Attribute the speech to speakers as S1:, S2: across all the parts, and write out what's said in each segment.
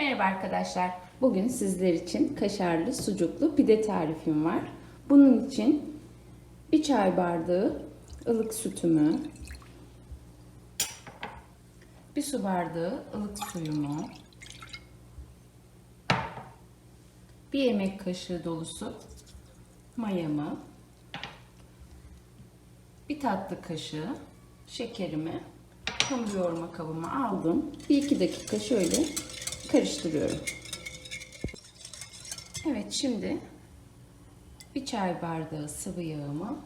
S1: Merhaba arkadaşlar. Bugün sizler için kaşarlı sucuklu pide tarifim var. Bunun için bir çay bardağı ılık sütümü, bir su bardağı ılık suyumu, bir yemek kaşığı dolusu mayamı, bir tatlı kaşığı şekerimi hamur yoğurma kabıma aldım. Bir iki dakika şöyle karıştırıyorum. Evet şimdi bir çay bardağı sıvı yağımı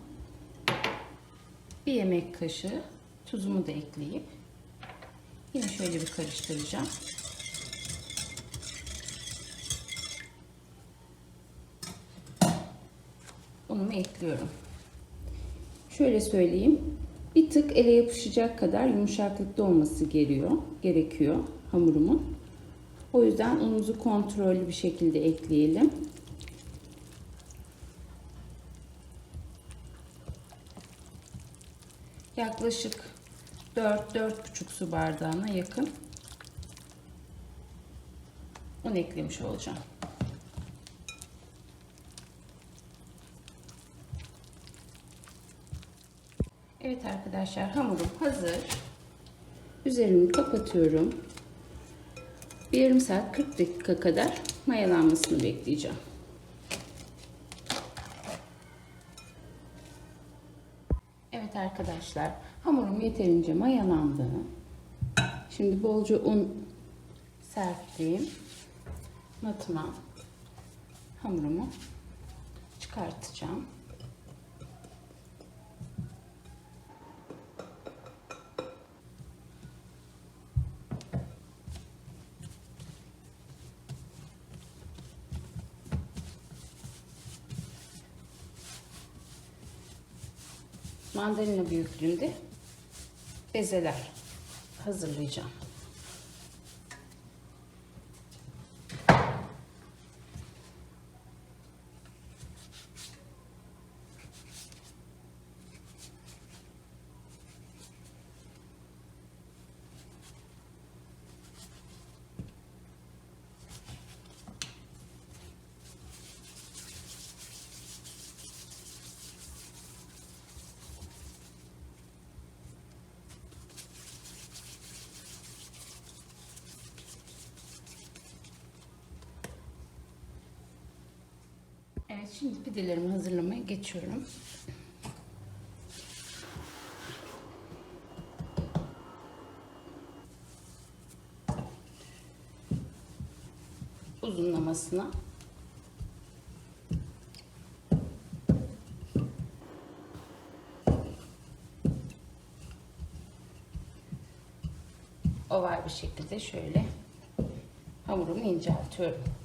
S1: bir yemek kaşığı tuzumu da ekleyip yine şöyle bir karıştıracağım. Unumu ekliyorum. Şöyle söyleyeyim. Bir tık ele yapışacak kadar yumuşaklıkta olması gerekiyor, gerekiyor hamurumun. O yüzden unumuzu kontrollü bir şekilde ekleyelim. Yaklaşık 4-4,5 su bardağına yakın un eklemiş olacağım. Evet arkadaşlar hamurum hazır. Üzerini kapatıyorum. Bir yarım saat 40 dakika kadar mayalanmasını bekleyeceğim. Evet arkadaşlar hamurum yeterince mayalandı. Şimdi bolca un serptim. Matıma hamurumu çıkartacağım. Mandalina büyüklüğünde bezeler hazırlayacağım. Evet şimdi pidelerimi hazırlamaya geçiyorum. Uzunlamasına oval bir şekilde şöyle hamurumu inceltiyorum.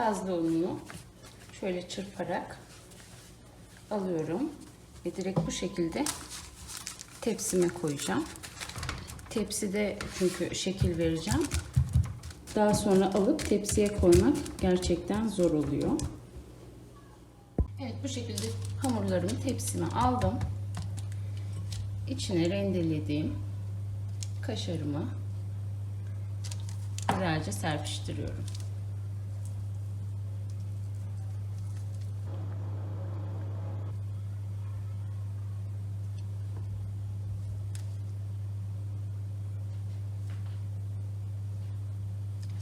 S1: Fazla ununu şöyle çırparak alıyorum ve direkt bu şekilde tepsime koyacağım. Tepside çünkü şekil vereceğim. Daha sonra alıp tepsiye koymak gerçekten zor oluyor. Evet bu şekilde hamurlarımı tepsime aldım. İçine rendelediğim kaşarımı güzelce serpiştiriyorum.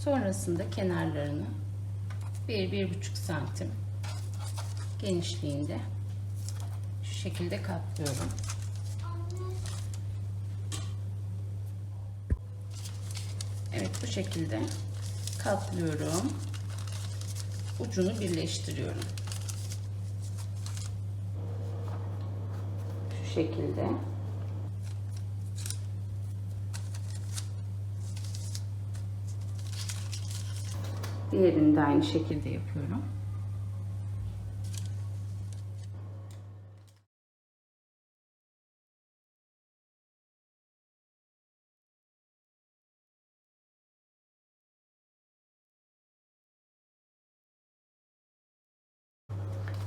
S1: Sonrasında kenarlarını 1-1,5 santim genişliğinde şu şekilde katlıyorum. Evet bu şekilde katlıyorum. Ucunu birleştiriyorum. Şu şekilde. Diğerini de aynı şekilde yapıyorum.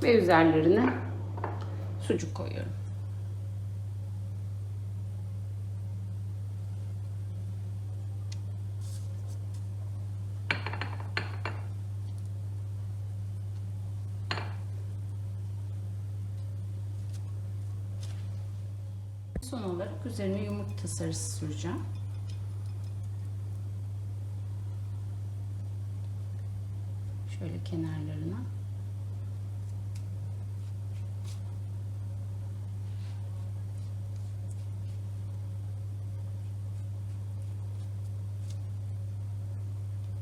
S1: Ve üzerlerine sucuk koyuyorum. Son olarak üzerine yumurta sarısı süreceğim. Şöyle kenarlarına.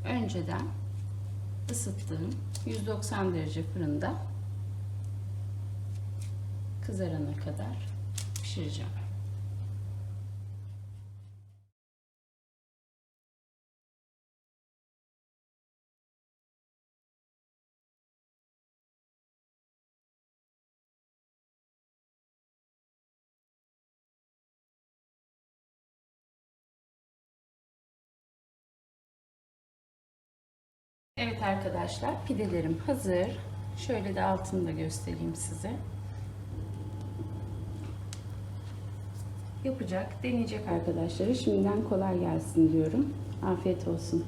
S1: Önceden ısıttığım 190 derece fırında kızarana kadar pişireceğim. Evet arkadaşlar pidelerim hazır. Şöyle de altını da göstereyim size. Yapacak, deneyecek arkadaşlara şimdiden kolay gelsin diyorum. Afiyet olsun.